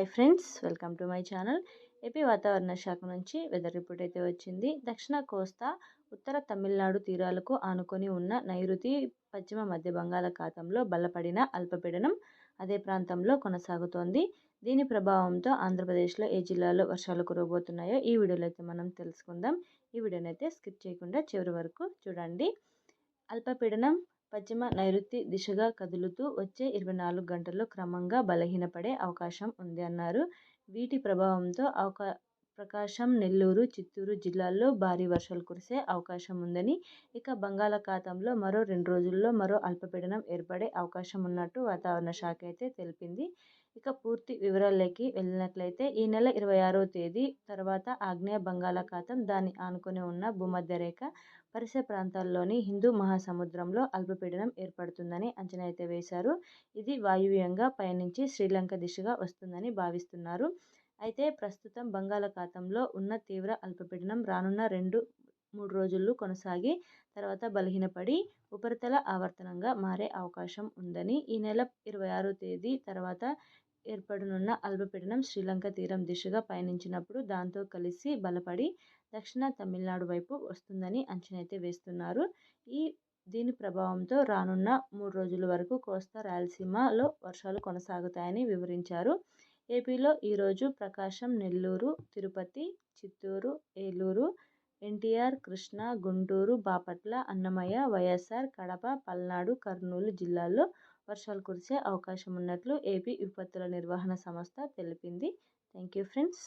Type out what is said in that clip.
Hi friends welcome to my channel AP వాతావరణ శాఖ నుంచి వెదర్ రిపోర్ట్ అయితే వచ్చింది. దక్షిణ కోస్తా ఉత్తర తమిళనాడు తీరాలకు ఆనుకొని ఉన్న నైరుతి పశ్చిమ మధ్య బంగాళాఖాతంలో బలపడిన అల్పపీడనం అదే ప్రాంతంలో కొనసాగుతోంది. దీని ప్రభావంతో ఆంధ్రప్రదేశ్లో ఏ జిల్లాలో వర్షాలు కురవబోతున్నాయో ఈ వీడియోలో అయితే మనం తెలుసుకుందాం. ఈ వీడియోనైతే స్కిప్ చేయకుండా చివరి వరకు చూడండి. అల్పపీడనం పశ్చిమ నైరుతి దిశగా కదులుతూ వచ్చే ఇరవై నాలుగు గంటల్లో క్రమంగా బలహీనపడే అవకాశం ఉంది అన్నారు. వీటి ప్రభావంతో అవకా ప్రకాశం నెల్లూరు చిత్తూరు జిల్లాల్లో భారీ వర్షాలు కురిసే అవకాశం ఉందని ఇక బంగాళాఖాతంలో మరో రెండు రోజుల్లో మరో అల్పపీడనం ఏర్పడే అవకాశం ఉన్నట్టు వాతావరణ శాఖ అయితే తెలిపింది. ఇక పూర్తి వివరాల్లోకి వెళ్ళినట్లయితే ఈ నెల ఇరవై ఆరవ తేదీ తర్వాత ఆగ్నేయ బంగాళాఖాతం దాన్ని ఆనుకొని ఉన్న భూమధ్యరేఖ పరిసర ప్రాంతాల్లోని హిందూ మహాసముద్రంలో అల్పపీడనం ఏర్పడుతుందని అంచనా అయితే వేశారు. ఇది వాయువ్యంగా పయనించి శ్రీలంక దిశగా వస్తుందని భావిస్తున్నారు. అయితే ప్రస్తుతం బంగాళాఖాతంలో ఉన్న తీవ్ర అల్పపీడనం రానున్న రెండు మూడు రోజులు కొనసాగి తర్వాత బలహీనపడి ఉపరితల ఆవర్తనంగా మారే అవకాశం ఉందని ఈ నెల ఇరవై ఆరో తేదీ తర్వాత ఏర్పడనున్న అల్పపీడనం శ్రీలంక తీరం దిశగా పయనించినప్పుడు దాంతో కలిసి బలపడి దక్షిణ తమిళనాడు వైపు వస్తుందని అంచనా అయితే వేస్తున్నారు. ఈ దీని ప్రభావంతో రానున్న మూడు రోజుల వరకు కోస్తా రాయలసీమలో వర్షాలు కొనసాగుతాయని వివరించారు. ఏపీలో ఈరోజు ప్రకాశం నెల్లూరు తిరుపతి చిత్తూరు ఏలూరు ఎన్టీఆర్ కృష్ణా గుంటూరు బాపట్ల అన్నమయ్య వైఎస్ఆర్ కడప పల్నాడు కర్నూలు జిల్లాల్లో వర్షాలు కురిసే అవకాశం ఉన్నట్లు ఏపీ విపత్తుల నిర్వహణ సంస్థ తెలిపింది. Thank you friends.